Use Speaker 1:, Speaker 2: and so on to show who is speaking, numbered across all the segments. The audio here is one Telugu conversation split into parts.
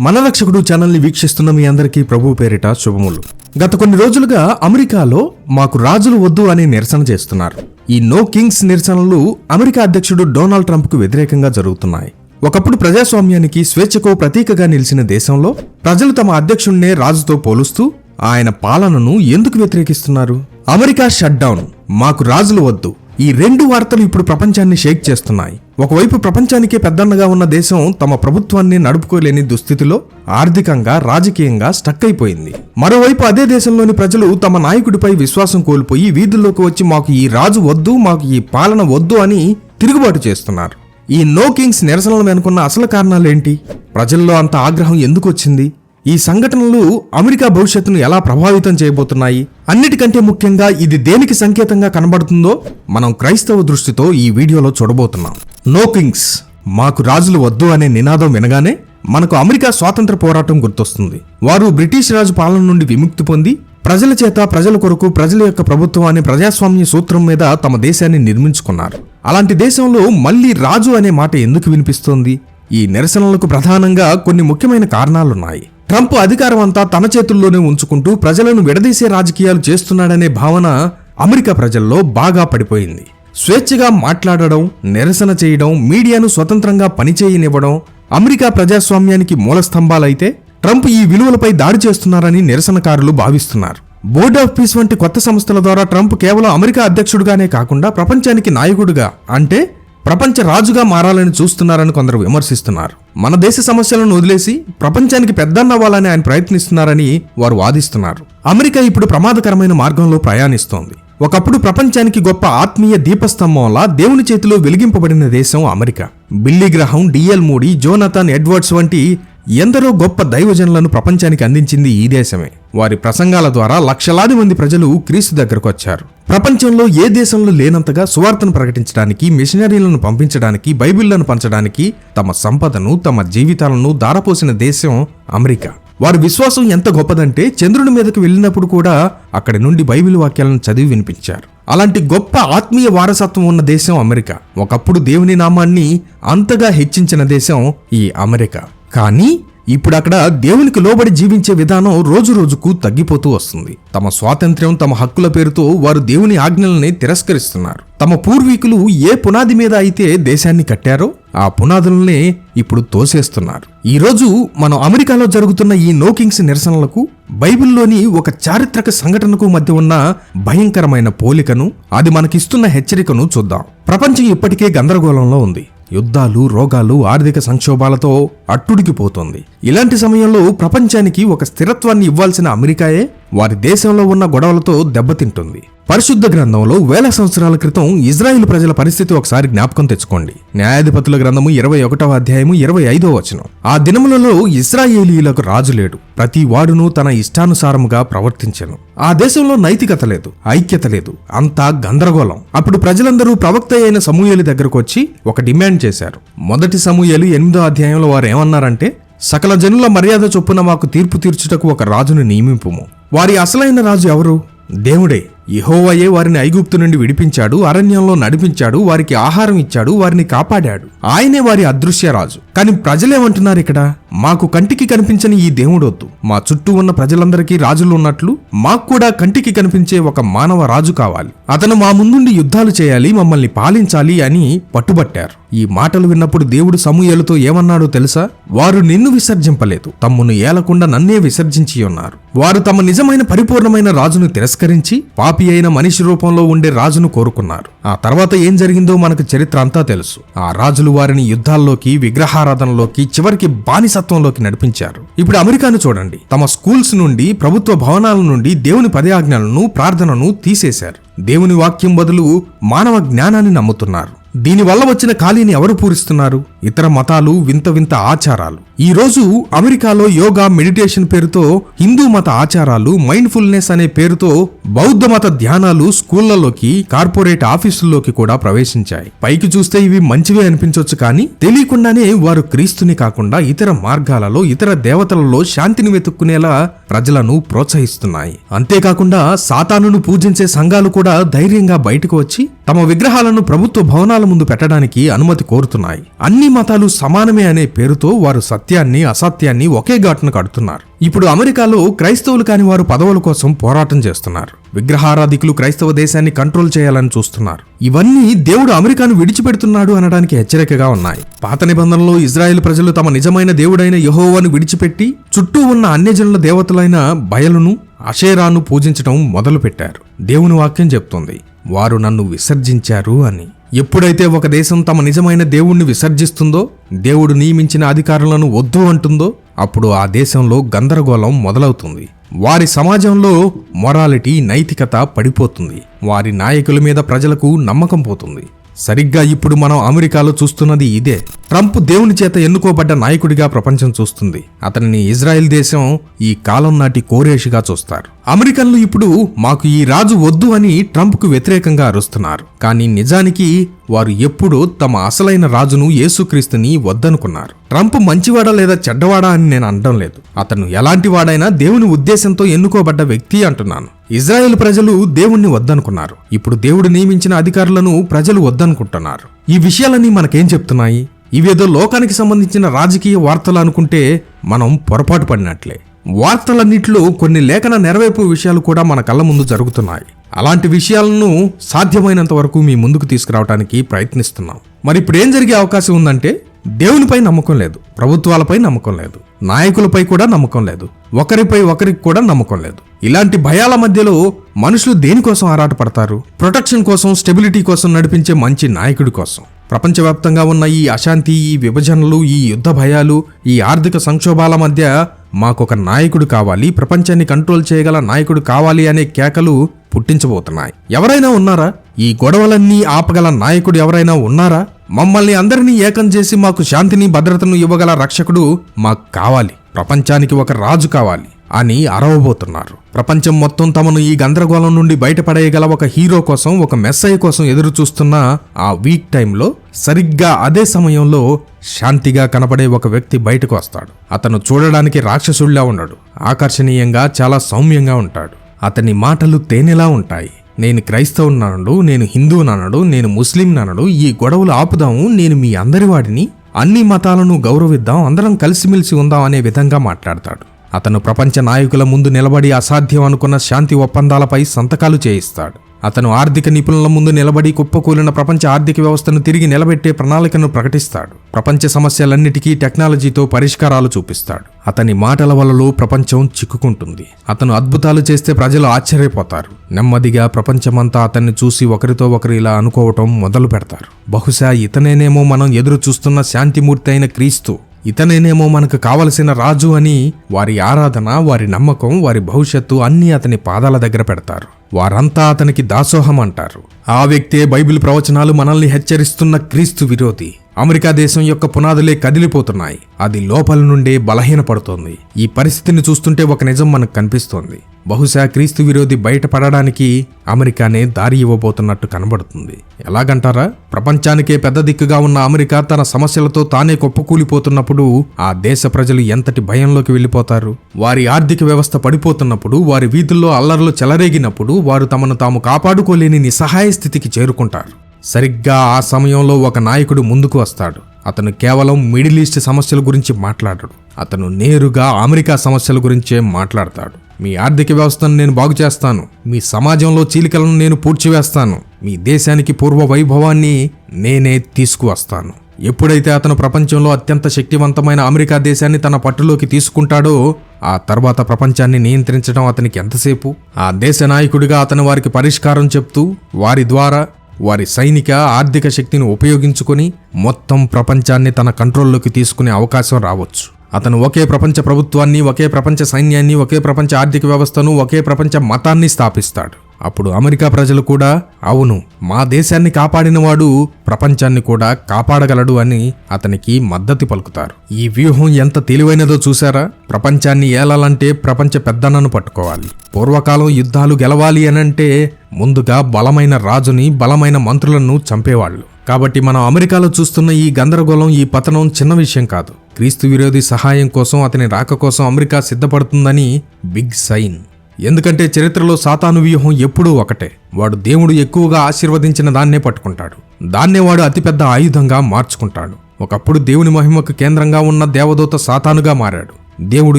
Speaker 1: మన రక్షకుడు ఛానల్ని వీక్షిస్తున్న మీ అందరికీ ప్రభు పేరిట శుభములు. గత కొన్ని రోజులుగా అమెరికాలో మాకు రాజులు వద్దు అని నిరసన చేస్తున్నారు. ఈ నో కింగ్స్ నిరసనలు అమెరికా అధ్యక్షుడు డొనాల్డ్ ట్రంప్కు వ్యతిరేకంగా జరుగుతున్నాయి. ఒకప్పుడు ప్రజాస్వామ్యానికి స్వేచ్ఛకు ప్రతీకగా నిలిచిన దేశంలో ప్రజలు తమ అధ్యక్షుణ్ణే రాజుతో పోలుస్తూ ఆయన పాలనను ఎందుకు వ్యతిరేకిస్తున్నారు? అమెరికా షట్ డౌన్ మాకు రాజులు వద్దు. ఈ రెండు వార్తలు ఇప్పుడు ప్రపంచాన్ని షేక్ చేస్తున్నాయి. ఒకవైపు ప్రపంచానికే పెద్దన్నగా ఉన్న దేశం తమ ప్రభుత్వాన్ని నడుపుకోలేని దుస్థితిలో ఆర్థికంగా రాజకీయంగా స్టక్ అయిపోయింది. మరోవైపు అదే దేశంలోని ప్రజలు తమ నాయకుడిపై విశ్వాసం కోల్పోయి వీధుల్లోకి వచ్చి మాకు ఈ రాజు వద్దు మాకు ఈ పాలన వద్దు అని తిరుగుబాటు చేస్తున్నారు. ఈ నో కింగ్స్ నిరసనలు వెనుకున్న అసలు కారణాలేంటి? ప్రజల్లో అంత ఆగ్రహం ఎందుకు వచ్చింది? ఈ సంఘటనలు అమెరికా భవిష్యత్తును ఎలా ప్రభావితం చేయబోతున్నాయి? అన్నిటికంటే ముఖ్యంగా ఇది దేనికి సంకేతంగా కనబడుతుందో మనం క్రైస్తవ దృష్టితో ఈ వీడియోలో చూడబోతున్నాం. నో కింగ్స్ మాకు రాజులు వద్దు అనే నినాదం వినగానే మనకు అమెరికా స్వాతంత్ర పోరాటం గుర్తొస్తుంది. వారు బ్రిటిష్ రాజు పాలన నుండి విముక్తి పొంది ప్రజల చేత ప్రజల కొరకు ప్రజల యొక్క ప్రభుత్వం అనే ప్రజాస్వామ్య సూత్రం మీద తమ దేశాన్ని నిర్మించుకున్నారు. అలాంటి దేశంలో మళ్ళీ రాజు అనే మాట ఎందుకు వినిపిస్తోంది? ఈ నిరసనలకు ప్రధానంగా కొన్ని ముఖ్యమైన కారణాలున్నాయి. ట్రంప్ అధికారం అంతా తన చేతుల్లోనే ఉంచుకుంటూ ప్రజలను విడదీసే రాజకీయాలు చేస్తున్నాడనే భావన అమెరికా ప్రజల్లో బాగా పడిపోయింది. స్వేచ్ఛగా మాట్లాడడం నిరసన చేయడం మీడియాను స్వతంత్రంగా పనిచేయనివ్వడం అమెరికా ప్రజాస్వామ్యానికి మూల స్తంభాలైతే ట్రంప్ ఈ విలువలపై దాడి చేస్తున్నారని నిరసనకారులు భావిస్తున్నారు. బోర్డ్ ఆఫ్ పీస్ వంటి కొత్త సంస్థల ద్వారా ట్రంప్ కేవలం అమెరికా అధ్యక్షుడుగానే కాకుండా ప్రపంచానికి నాయకుడుగా అంటే ప్రపంచ రాజుగా మారాలని చూస్తున్నారని కొందరు విమర్శిస్తున్నారు. మన దేశ సమస్యలను వదిలేసి ప్రపంచానికి పెద్దన్నవ్వాలని ఆయన ప్రయత్నిస్తున్నారని వారు వాదిస్తున్నారు. అమెరికా ఇప్పుడు ప్రమాదకరమైన మార్గంలో ప్రయాణిస్తోంది. ఒకప్పుడు ప్రపంచానికి గొప్ప ఆత్మీయ దీపస్తంభంలా దేవుని చేతిలో వెలిగింపబడిన దేశం America. Billy Graham D L Moody Jonathan Edwards వంటి ఎందరో గొప్ప దైవజనులను ప్రపంచానికి అందించింది ఈ దేశమే. వారి ప్రసంగాల ద్వారా లక్షలాది మంది ప్రజలు క్రీస్తు దగ్గరకు వచ్చారు. ప్రపంచంలో ఏ దేశంలో లేనంతగా సువార్తను ప్రకటించడానికి మిషనరీలను పంపించడానికి బైబిళ్ళను పంచడానికి తమ సంపదను తమ జీవితాలను దారపోసిన దేశం అమెరికా. వారి విశ్వాసం ఎంత గొప్పదంటే చంద్రుని మీదకు వెళ్ళినప్పుడు కూడా అక్కడి నుండి బైబిల్ వాక్యాలను చదివి వినిపించారు. అలాంటి గొప్ప ఆత్మీయ వారసత్వం ఉన్న దేశం అమెరికా. ఒకప్పుడు దేవుని నామాన్ని అంతగా హెచ్చించిన దేశం ఈ అమెరికా. కానీ ఇప్పుడు అక్కడ దేవునికి లోబడి జీవించే విధానం రోజు రోజుకు తగ్గిపోతూ వస్తుంది. తమ స్వాతంత్ర్యం తమ హక్కుల పేరుతో వారు దేవుని ఆజ్ఞల్ని తిరస్కరిస్తున్నారు. తమ పూర్వీకులు ఏ పునాది మీద అయితే దేశాన్ని కట్టారో ఆ పునాదులనే ఇప్పుడు తోసేస్తున్నారు. ఈరోజు మనం అమెరికాలో జరుగుతున్న ఈ నోకింగ్స్ నిరసనలకు బైబిల్లోని ఒక చారిత్రక సంఘటనకు మధ్య ఉన్న భయంకరమైన పోలికను అది మనకిస్తున్న హెచ్చరికను చూద్దాం. ప్రపంచం ఇప్పటికే గందరగోళంలో ఉంది. యుద్ధాలు రోగాలు ఆర్థిక సంక్షోభాలతో అట్టుడికిపోతుంది. ఇలాంటి సమయంలో ప్రపంచానికి ఒక స్థిరత్వాన్ని ఇవ్వాల్సిన అమెరికాయే వారి దేశంలో ఉన్న గొడవలతో దెబ్బతింటుంది. పరిశుద్ధ గ్రంథంలో వేల సంవత్సరాల క్రితం ఇజ్రాయిల్ ప్రజల పరిస్థితి ఒకసారి జ్ఞాపకం తెచ్చుకోండి. న్యాయాధిపతుల గ్రంథము ఇరవై ఒకటవ అధ్యాయము ఇరవై ఐదవ వచనం. ఆ దినములలో ఇస్రాయేలీలకు రాజు లేడు. ప్రతి వాడును తన ఇష్టానుసారముగా ప్రవర్తించాను. ఆ దేశంలో నైతికత లేదు ఐక్యత లేదు అంతా గందరగోళం. అప్పుడు ప్రజలందరూ ప్రవక్త అయిన సమూహేలి దగ్గరకు వచ్చి ఒక డిమాండ్ చేశారు. మొదటి సమూహేలు ఎనిమిదో అధ్యాయంలో వారు ఏమన్నారంటే సకల జనుల మర్యాద చొప్పున మాకు తీర్పు తీర్చుటకు ఒక రాజును నియమింపుము. వారి అసలైన రాజు ఎవరు? దేవుడే. యెహోవాయే వారిని ఐగుప్తు నుండి విడిపించాడు అరణ్యంలో నడిపించాడు వారికి ఆహారం ఇచ్చాడు వారిని కాపాడాడు. ఆయనే వారి అదృశ్య రాజు కానీ ప్రజలేమంటున్నారు ఇక్కడ? మాకు కంటికి కనిపించని ఈ దేవుడొద్దు. మా చుట్టూ ఉన్న ప్రజలందరికీ రాజులు ఉన్నట్లు మాకు కూడా కంటికి కనిపించే ఒక మానవ రాజు కావాలి. అతను మా ముందుండి యుద్ధాలు చేయాలి మమ్మల్ని పాలించాలి అని పట్టుబట్టారు. ఈ మాటలు విన్నప్పుడు దేవుడు సమూహలతో ఏమన్నాడో తెలుసా? వారు నిన్ను విసర్జింపలేదు తమ్మును ఏలకుండా నన్నే విసర్జించి ఉన్నారు. వారు తమ నిజమైన పరిపూర్ణమైన రాజును తిరస్కరించి పాపి అయిన మనిషి రూపంలో ఉండే రాజును కోరుకున్నారు. ఆ తర్వాత ఏం జరిగిందో మనకు చరిత్ర అంతా తెలుసు. ఆ రాజులు వారిని యుద్ధాల్లోకి విగ్రహారాధనలోకి చివరికి బానిస బానిసత్వంలోకి నడిపించారు. ఇప్పుడు అమెరికాను చూడండి. తమ స్కూల్స్ నుండి ప్రభుత్వ భవనాల నుండి దేవుని పదయాజ్ఞలను ప్రార్థనను తీసేశారు. దేవుని వాక్యం బదులు మానవ జ్ఞానాన్ని నమ్ముతున్నారు. దీనివల్ల వచ్చిన ఖాళీని ఎవరు పూరిస్తున్నారు? ఇతర మతాలు వింత వింత ఆచారాలు. ఈ రోజు అమెరికాలో యోగా మెడిటేషన్ పేరుతో హిందూ మత ఆచారాలు మైండ్ఫుల్నెస్ అనే పేరుతో బౌద్ధ మత ధ్యానాలు స్కూళ్ళలోకి కార్పొరేట్ ఆఫీసుల్లోకి కూడా ప్రవేశించాయి. పైకి చూస్తే ఇవి మంచివే అనిపించవచ్చు కానీ తెలియకుండానే వారు క్రీస్తుని కాకుండా ఇతర మార్గాలలో ఇతర దేవతలలో శాంతిని వెతుక్కునేలా ప్రజలను ప్రోత్సహిస్తున్నాయి. అంతేకాకుండా సాతానును పూజించే సంఘాలు కూడా ధైర్యంగా బయటకు వచ్చి తమ విగ్రహాలను ప్రభుత్వ భవనాల ముందు పెట్టడానికి అనుమతి కోరుతున్నాయి. అన్ని మతాలు సమానమే అనే పేరుతో వారు సత్య సత్యాన్ని అసత్యాన్ని ఒకే ఘాటును కడుతున్నారు. ఇప్పుడు అమెరికాలో క్రైస్తవులు కాని వారు పదవుల కోసం పోరాటం చేస్తున్నారు. విగ్రహారాధికులు క్రైస్తవ దేశాన్ని కంట్రోల్ చేయాలని చూస్తున్నారు. ఇవన్నీ దేవుడు అమెరికాను విడిచిపెడుతున్నాడు అనడానికి హెచ్చరికగా ఉన్నాయి. పాత నిబంధనలో ఇజ్రాయెల్ ప్రజలు తమ నిజమైన దేవుడైన యహోవాను విడిచిపెట్టి చుట్టూ ఉన్న అన్యజనుల దేవతలైన బయలును అషేరాను పూజించడం మొదలుపెట్టారు. దేవుని వాక్యం చెప్తోంది వారు నన్ను విసర్జించారు అని. ఎప్పుడైతే ఒక దేశం తమ నిజమైన దేవుణ్ణి విసర్జిస్తుందో దేవుడు నియమించిన అధికారులను వద్దు అంటుందో అప్పుడు ఆ దేశంలో గందరగోళం మొదలవుతుంది. వారి సమాజంలో మొరాలిటీ నైతికత పడిపోతుంది. వారి నాయకుల మీద ప్రజలకు నమ్మకం పోతుంది. సరిగ్గా ఇప్పుడు మనం అమెరికాలో చూస్తున్నది ఇదే. ట్రంప్ దేవుని చేత ఎన్నుకోబడ్డ నాయకుడిగా ప్రపంచం చూస్తుంది. అతనిని ఇజ్రాయెల్ దేశం ఈ కాలం నాటి కోరేషిగా చూస్తారు. అమెరికన్లు ఇప్పుడు మాకు ఈ రాజు వద్దు అని ట్రంప్కు వ్యతిరేకంగా అరుస్తున్నారు. కానీ నిజానికి వారు ఎప్పుడూ తమ అసలైన రాజును యేసుక్రీస్తుని వద్దనుకున్నారు. ట్రంప్ మంచివాడా లేదా చెడ్డవాడా అని నేను అనడం లేదు. అతను ఎలాంటి వాడైనా దేవుని ఉద్దేశంతో ఎన్నుకోబడ్డ వ్యక్తి అంటున్నాను. ఇజ్రాయెల్ ప్రజలు దేవుణ్ణి వద్దనుకున్నారు. ఇప్పుడు దేవుడు నియమించిన అధికారులను ప్రజలు వద్దనుకుంటున్నారు. ఈ విషయాలన్నీ మనకేం చెప్తున్నాయి? ఇవేదో లోకానికి సంబంధించిన రాజకీయ వార్తలు అనుకుంటే మనం పొరపాటు పడినట్లే. వార్తలన్నింటిలో కొన్ని లేఖన నెరవేర్పు విషయాలు కూడా మన కళ్ళ ముందు జరుగుతున్నాయి. అలాంటి విషయాలను సాధ్యమైనంత వరకు మీ ముందుకు తీసుకురావడానికి ప్రయత్నిస్తున్నాం. మరి ఇప్పుడు ఏం జరిగే అవకాశం ఉందంటే దేవునిపై నమ్మకం లేదు ప్రభుత్వాలపై నమ్మకం లేదు నాయకులపై కూడా నమ్మకం లేదు ఒకరిపై ఒకరికి కూడా నమ్మకం లేదు. ఇలాంటి భయాల మధ్యలో మనుషులు దేనికోసం ఆరాటపడతారు? ప్రొటెక్షన్ కోసం స్టెబిలిటీ కోసం నడిపించే మంచి నాయకుడి కోసం. ప్రపంచవ్యాప్తంగా ఉన్న ఈ అశాంతి ఈ విభజనలు ఈ యుద్ధ భయాలు ఈ ఆర్థిక సంక్షోభాల మధ్య మాకొక నాయకుడు కావాలి ప్రపంచాన్ని కంట్రోల్ చేయగల నాయకుడు కావాలి అనే కేకలు పుట్టించబోతున్నాయి. ఎవరైనా ఉన్నారా? ఈ గొడవలన్నీ ఆపగల నాయకుడు ఎవరైనా ఉన్నారా? మమ్మల్ని అందరినీ ఏకం చేసి మాకు శాంతిని భద్రతను ఇవ్వగల రక్షకుడు మాకు కావాలి. ప్రపంచానికి ఒక రాజు కావాలి. అని అరవబోతున్నారు. ప్రపంచం మొత్తం తమను ఈ గందరగోళం నుండి బయటపడేయగల ఒక హీరో కోసం ఒక మెస్సయ్య కోసం ఎదురు చూస్తున్న ఆ వీక్ టైంలో సరిగ్గా అదే సమయంలో శాంతిగా కనపడే ఒక వ్యక్తి బయటకు వస్తాడు. అతను చూడడానికి రాక్షసుడిలా ఉండడు ఆకర్షణీయంగా చాలా సౌమ్యంగా ఉంటాడు. అతని మాటలు తేనెలా ఉంటాయి? నేను క్రైస్తవునడు నేను హిందువునడు నేను ముస్లిం ననడు ఈ గొడవలు ఆపుదాము నేను మీ అందరి వాడిని అన్ని మతాలను గౌరవిద్దాం అందరం కలిసిమెలిసి ఉందాం అనే విధంగా మాట్లాడతాడు. అతను ప్రపంచ నాయకుల ముందు నిలబడి అసాధ్యం అనుకున్న శాంతి ఒప్పందాలపై సంతకాలు చేయిస్తాడు. అతను ఆర్థిక నిపుణుల ముందు నిలబడి కుప్పకూలిన ప్రపంచ ఆర్థిక వ్యవస్థను తిరిగి నిలబెట్టే ప్రణాళికను ప్రకటిస్తాడు. ప్రపంచ సమస్యలన్నిటికీ టెక్నాలజీతో పరిష్కారాలు చూపిస్తాడు. అతని మాటల వలలో ప్రపంచం చిక్కుకుంటుంది. అతను అద్భుతాలు చేస్తే ప్రజలు ఆశ్చర్యపోతారు. నెమ్మదిగా ప్రపంచమంతా అతన్ని చూసి ఒకరితో ఒకరు ఇలా అనుకోవటం మొదలు పెడతారు బహుశా ఇతనేనేమో మనం ఎదురు చూస్తున్న శాంతిమూర్తి అయిన క్రీస్తు. ఇతనేనేమో మనకు కావలసిన రాజు అని వారి ఆరాధన వారి నమ్మకం వారి భవిష్యత్తు అన్నీ అతని పాదాల దగ్గర పెడతారు. వారంతా అతనికి దాసోహం అంటారు. ఆ వ్యక్తే బైబిల్ ప్రవచనాలు మనల్ని హెచ్చరిస్తున్న క్రీస్తు విరోధి. అమెరికా దేశం యొక్క పునాదులే కదిలిపోతున్నాయి. అది లోపల నుండే బలహీనపడుతోంది. ఈ పరిస్థితిని చూస్తుంటే ఒక నిజం మనకు కనిపిస్తోంది. బహుశా క్రీస్తు విరోధి బయటపడడానికి అమెరికానే దారి ఇవ్వబోతున్నట్టు కనబడుతుంది. ఎలాగంటారా? ప్రపంచానికే పెద్ద దిక్కుగా ఉన్న అమెరికా తన సమస్యలతో తానే కొప్పకూలిపోతున్నప్పుడు ఆ దేశ ప్రజలు ఎంతటి భయంలోకి వెళ్ళిపోతారు? వారి ఆర్థిక వ్యవస్థ పడిపోతున్నప్పుడు వారి వీధుల్లో అల్లర్లు చెలరేగినప్పుడు వారు తమను తాము కాపాడుకోలేని నిస్సహాయ స్థితికి చేరుకుంటారు. సరిగ్గా ఆ సమయంలో ఒక నాయకుడు ముందుకు వస్తాడు. అతను కేవలం మిడిల్ ఈస్ట్ సమస్యల గురించి మాట్లాడడు. అతను నేరుగా అమెరికా సమస్యల గురించే మాట్లాడతాడు. మీ ఆర్థిక వ్యవస్థను నేను బాగు చేస్తాను. మీ సమాజంలో చీలికలను నేను పూడ్చివేస్తాను. మీ దేశానికి పూర్వ వైభవాన్ని నేనే తీసుకువస్తాను. ఎప్పుడైతే అతను ప్రపంచంలో అత్యంత శక్తివంతమైన అమెరికా దేశాన్ని తన పట్టులోకి తీసుకుంటాడో ఆ తర్వాత ప్రపంచాన్ని నియంత్రించడం అతనికి ఎంతసేపు? ఆ దేశ నాయకుడిగా అతను వారికి పరిష్కారం చెప్తూ వారి ద్వారా వారి సైనిక ఆర్థిక శక్తిని ఉపయోగించుకొని మొత్తం ప్రపంచాన్ని తన కంట్రోల్లోకి తీసుకునే అవకాశం రావచ్చు. అతను ఒకే ప్రపంచ ప్రభుత్వాన్ని ఒకే ప్రపంచ సైన్యాన్ని ఒకే ప్రపంచ ఆర్థిక వ్యవస్థను ఒకే ప్రపంచ మతాన్ని స్థాపిస్తాడు. అప్పుడు అమెరికా ప్రజలు కూడా అవును మా దేశాన్ని కాపాడినవాడు ప్రపంచాన్ని కూడా కాపాడగలడు అని అతనికి మద్దతు పలుకుతారు. ఈ వ్యూహం ఎంత తెలివైనదో చూసారా ప్రపంచాన్ని ఏలాలంటే ప్రపంచ పెద్దన్నను పట్టుకోవాలి. పూర్వకాలం యుద్ధాలు గెలవాలి అనంటే ముందుగా బలమైన రాజుని బలమైన మంత్రులను చంపేవాళ్ళు. కాబట్టి మనం అమెరికాలో చూస్తున్న ఈ గందరగోళం ఈ పతనం చిన్న విషయం కాదు. క్రీస్తు విరోధి సహాయం కోసం అతని రాక కోసం అమెరికా సిద్ధపడుతుందని బిగ్ సైన్. ఎందుకంటే చరిత్రలో సాతాను వ్యూహం ఎప్పుడూ ఒకటే. వాడు దేవుడు ఎక్కువగా ఆశీర్వదించిన దాన్నే పట్టుకుంటాడు. దాన్నే వాడు అతిపెద్ద ఆయుధంగా మార్చుకుంటాడు. ఒకప్పుడు దేవుని మహిమకు కేంద్రంగా ఉన్న దేవదూత సాతానుగా మారాడు. దేవుడు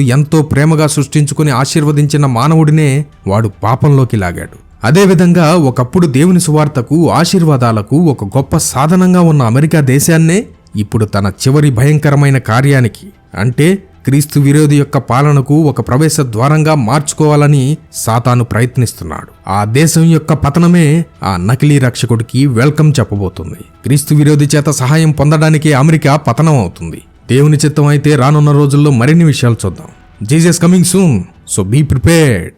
Speaker 1: ఎంతో ప్రేమగా సృష్టించుకుని ఆశీర్వదించిన మానవుడినే వాడు పాపంలోకి లాగాడు. అదేవిధంగా ఒకప్పుడు దేవుని సువార్తకు ఆశీర్వాదాలకు ఒక గొప్ప సాధనంగా ఉన్న అమెరికా దేశాన్నే ఇప్పుడు తన చివరి భయంకరమైన కార్యానికి అంటే క్రీస్తు విరోధి యొక్క పాలనకు ఒక ప్రవేశ ద్వారంగా మార్చుకోవాలని సాతాను ప్రయత్నిస్తున్నాడు. ఆ దేశం యొక్క పతనమే ఆ నకిలీ రక్షకుడికి వెల్కమ్ చెప్పబోతుంది. క్రీస్తు విరోధి చేత సహాయం పొందడానికి అమెరికా పతనం అవుతుంది. దేవుని చిత్తం అయితే రానున్న రోజుల్లో మరిన్ని విషయాలు చూద్దాం. Jesus coming soon so be prepared.